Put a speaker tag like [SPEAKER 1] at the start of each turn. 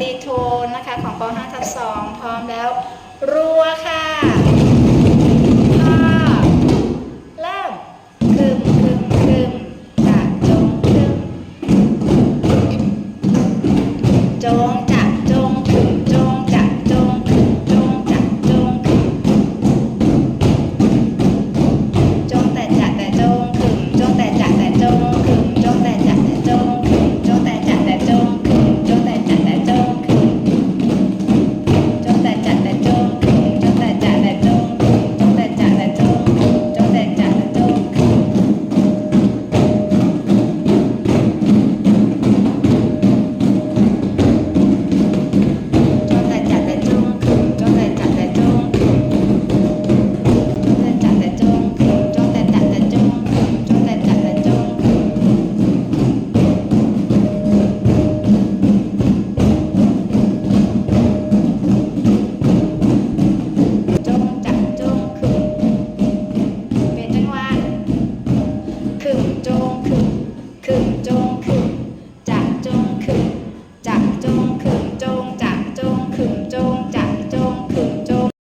[SPEAKER 1] ตีโทนนะคะของป .5 ทับ2พร้อมแล้วรัวค่ะ Don't.